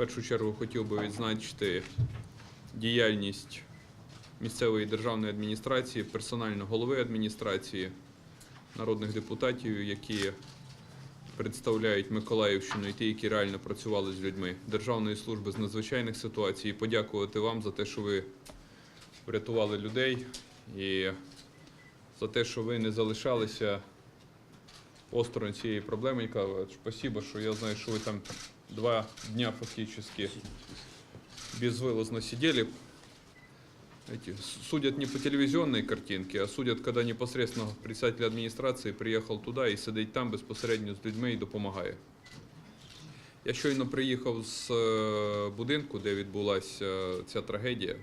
першу чергу хотів би відзначити діяльність місцевої державної адміністрації, персонально голови адміністрації, народних депутатів, які представляють Миколаївщину і ті, які реально працювали з людьми Державної служби з надзвичайних ситуацій. І подякувати вам за те, що ви врятували людей і за те, що ви не залишалися осторонь цієї проблеми. Спасибо, що я знаю, що ви там два дня фактично безвылазно сидели. Эти, судят не по телевизионной картинке, а судят, когда непосредственно председатель адміністрації приїхав туди і сидить там безпосередньо з людьми і допомагає. Я щойно приїхав з е, будинку, де відбулася е, ця трагедія.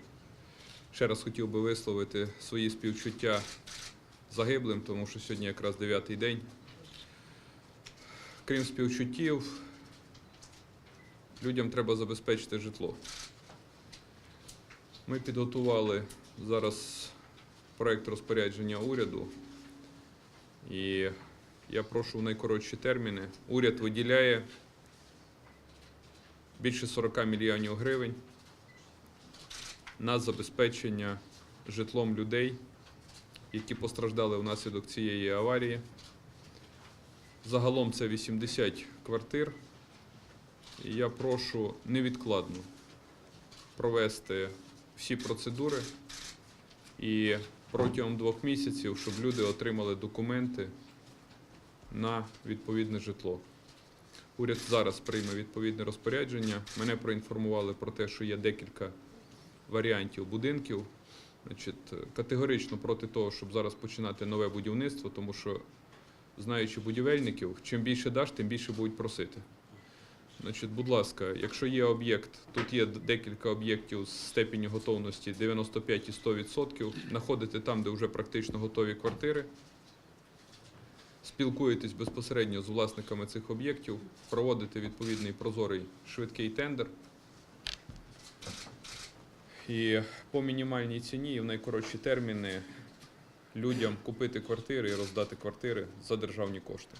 Ще раз хотів би висловити свої співчуття загиблим, тому що сьогодні якраз дев'ятий день. Крім співчуттів, людям треба забезпечити житло. Ми підготували зараз проект розпорядження уряду, і я прошу в найкоротші терміни. Уряд виділяє більше 40 мільйонів гривень на забезпечення житлом людей, які постраждали внаслідок цієї аварії. Загалом це 80 квартир. Я прошу невідкладно провести всі процедури і протягом двох місяців, щоб люди отримали документи на відповідне житло. Уряд зараз прийме відповідне розпорядження. Мене проінформували про те, що є декілька варіантів будинків. Значить, категорично проти того, щоб зараз починати нове будівництво, тому що, знаючи будівельників, чим більше даш, тим більше будуть просити. Значить, будь ласка, якщо є об'єкт, тут є декілька об'єктів з степеню готовності 95 і 100%, знаходите там, де вже практично готові квартири, спілкуєтесь безпосередньо з власниками цих об'єктів, проводите відповідний прозорий швидкий тендер. І по мінімальній ціні і в найкоротші терміни людям купити квартири і роздати квартири за державні кошти.